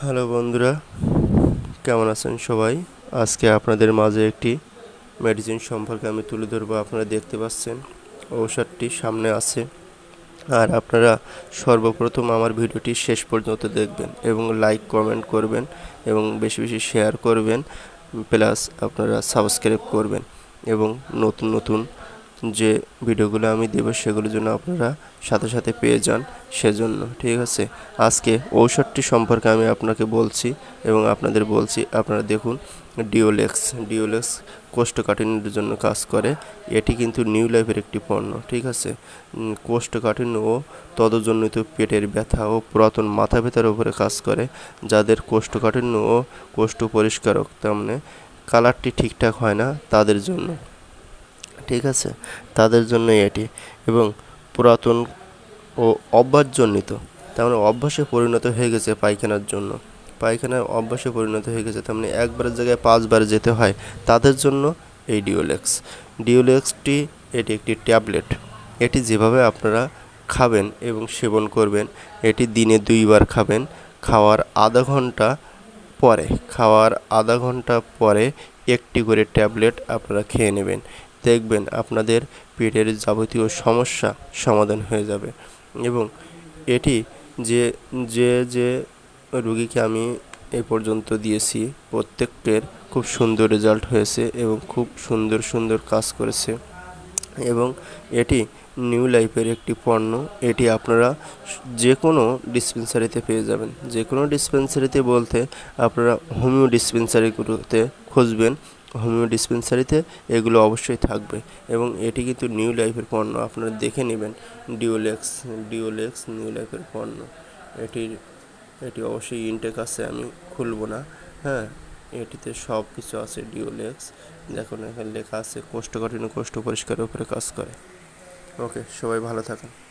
Hello বন্ধুরা, কেমন আছেন সবাই? আজকে আপনাদের মাঝে একটি মেডিসিন সম্পর্কে আমি তুলে ধরবো, আপনারা দেখতে পাচ্ছেন, ঔষধটি সামনে আছে। আর আপনারা সর্বপ্রথম আমার ভিডিওটি শেষ পর্যন্ত দেখবেন এবং লাইক কমেন্ট করবেন এবং বেশি বেশি শেয়ার করবেন প্লাস আপনারা সাবস্ক্রাইব করবেন এবং নতুন নতুন যে ভিডিওগুলো আমি দেবো সেগুলোর জন্য আপনারা সাথে সাথে পেয়ে যান সেজন্য, ঠিক আছে? আজকে ঔষধটি সম্পর্কে আমি আপনাকে বলছি এবং আপনাদের বলছি, আপনারা দেখুন, ডিওলেক্স ডিওলেক্স কোষ্ঠকাঠিন্যের জন্য কাজ করে। এটি কিন্তু নিউ লাইফের একটি পণ্য, ঠিক আছে? কোষ্ঠকাঠিন্য ও তদজনিত পেটের ব্যথা ও পুরাতন মাথা ব্যথার উপরে কাজ করে, যাদের কোষ্ঠকাঠিন্য ও কোষ্ঠ পরিষ্কারক, তার মানে কালারটি ঠিকঠাক হয় না তাদের জন্য। ঠিক আছে? তাদের জন্য এটি। এবং পুরাতন ও অভ্যাসজনিত। তার মানে অভ্যাসে পরিণত হয়ে গেছে পায়খানার জন্য। পায়খানায় অভ্যাসে পরিণত হয়ে গেছে, তার মানে একবারের জায়গায় পাঁচবার যেতে হয়। তাদের জন্য এই ডিওলেক্স। ডিওলেক্সটি এটি একটি ট্যাবলেট। এটি যেভাবে আপনারা খাবেন এবং সেবন করবেন, এটি দিনে দুইবার খাবেন। খাওয়ার আধা ঘণ্টা পরে, খাওয়ার আধা ঘণ্টা পরে একটি করে ট্যাবলেট আপনারা খেয়ে নেবেন। দেখবেন আপনাদের পেটের যাবতীয় সমস্যা সমাধান হয়ে যাবে। এবং এটি যে যে যে রুগীকে আমি এ পর্যন্ত দিয়েছি, প্রত্যেকটির খুব সুন্দর রেজাল্ট হয়েছে এবং খুব সুন্দর সুন্দর কাজ করেছে। এবং এটি নিউ লাইফের একটি পণ্য। এটি আপনারা যে কোনো ডিসপেন্সারিতে পেয়ে যাবেন। যে কোনো ডিসপেন্সারিতে বলতে আপনারা হোমিও ডিসপেন্সারিগুলোতে খুঁজবেন। হোমিও ডিসপেন্সারিতে এগুলো অবশ্যই থাকবে। এবং এটি কিন্তু নিউ লাইফের পণ্য, আপনারা দেখে নেবেন। ডিওলেক্স ডিওলেক্স নিউ লাইফের পণ্য। এটির, এটি অবশ্যই ইনটেক আছে, আমি খুলবো না। হ্যাঁ এটিতে সব কিছু আছে, ডিওলেক্স। দেখুন, এখানে লেখা আছে, কোষ্ঠকাঠিন্য, কোষ্ঠ পরিষ্কারের উপরে কাজ করে। ওকে, সবাই ভালো থাকেন।